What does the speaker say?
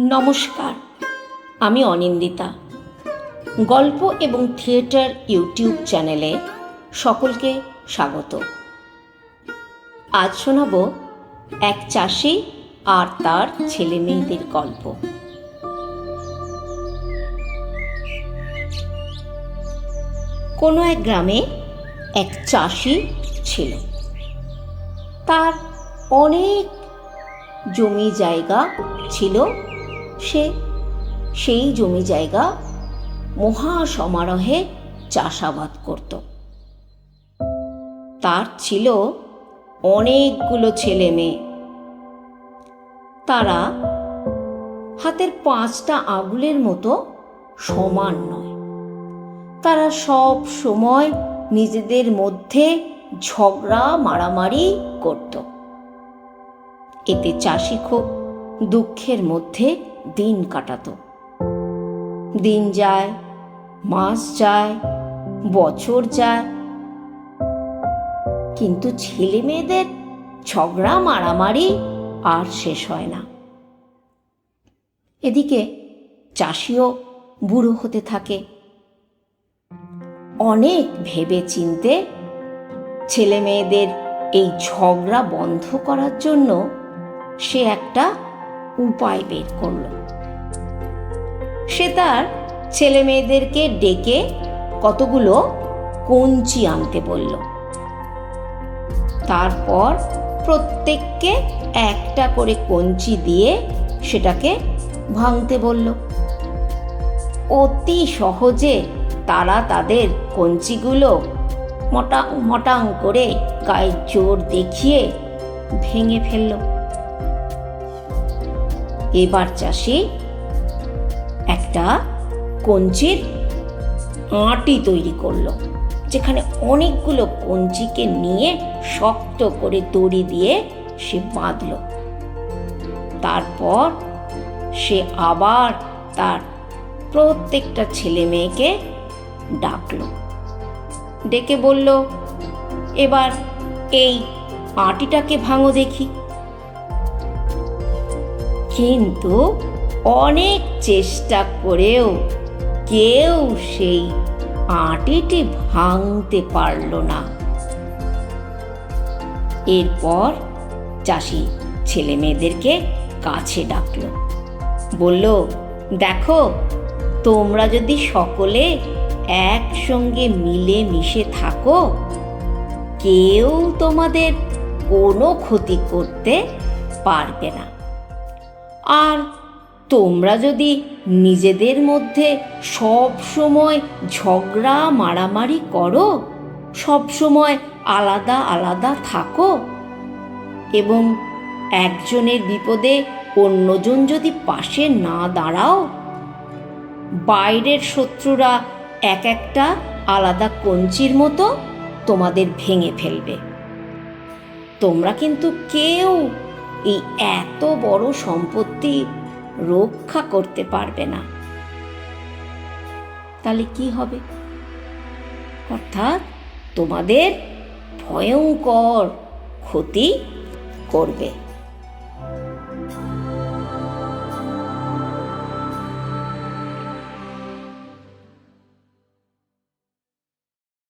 নমস্কার, আমি অনিন্দিতা। গল্প এবং থিয়েটার ইউটিউব চ্যানেলে সকলকে স্বাগত। আজ শোনাব এক চাষি আর তার ছেলে মেয়েদের গল্প। কোনো এক গ্রামে এক চাষি ছিল। তার অনেক জমি জায়গা ছিল সে, সেই জমি জায়গা মহা সমারোহে চাষাবাদ করত। তার ছিল অনেকগুলো ছেলে মেয়ে। তারা হাতের পাঁচটা আগুলের মতো সমান নয়। তারা সব সময় নিজেদের মধ্যে ঝগড়া, মারামারি করত। এতে চাষি খুব দুঃখের মধ্যে দিন কাটাত। দিন যায়, মাস যায়, বছর যায়। কিন্তু ছেলে মেয়েদের ঝগড়া, মারামারি আর শেষ হয় না। এদিকে চাষিও বুড়ো হতে থাকে। অনেক ভেবে চিনতে ছেলে মেয়েদের এই ঝগড়া বন্ধ করার জন্য সে একটা উপায় বের করল। সে তার ছেলে মেয়েদেরকে ডেকে কতগুলো কঞ্চি আনতে বলল। তারপর প্রত্যেককে একটা করে কঞ্চি দিয়ে সেটাকে ভাঙতে বলল। অতি সহজে তারা তাদের কঞ্চিগুলো মটাং মটাং করে গায়ে জোর দেখিয়ে ভেঙে ফেলল। এবার চাষি একটা কঞ্চির আঁটি তৈরি করল, যেখানে অনেকগুলো কঞ্চিকে নিয়ে শক্ত করে দড়ি দিয়ে সে বাঁধল। তারপর সে আবার তার প্রত্যেকটা ছেলে মেয়েকে ডাকলো। ডেকে বলল, এবার এই আটিটাকে ভাঙো দেখি। কিন্তু অনেক চেষ্টা করেও কেউ সেই আটিটি ভাঙতে পারল না। এরপর চাষি ছেলে মেয়েদেরকে কাছে ডাকলো। বলল, দেখো, তোমরা যদি সকলে একসঙ্গে মিলে মিশে থাকো, কেউ তোমাদের কোনো ক্ষতি করতে পারবে না। আর তোমরা যদি নিজেদের মধ্যে সব সময় ঝগড়া মারামারি করো, সব সময় আলাদা আলাদা থাকো এবং একজনের বিপদে অন্যজন যদি পাশে না দাঁড়াও, বাইরের শত্রুরা এক একটা আলাদা কঞ্চির মতো তোমাদের ভেঙে ফেলবে। তোমরা কিন্তু কেউ এই এত বড় সম্পত্তি রক্ষা করতে পারবে না। তাহলে কি হবে? অর্থাৎ তোমাদের ভয়ঙ্কর ক্ষতি করবে।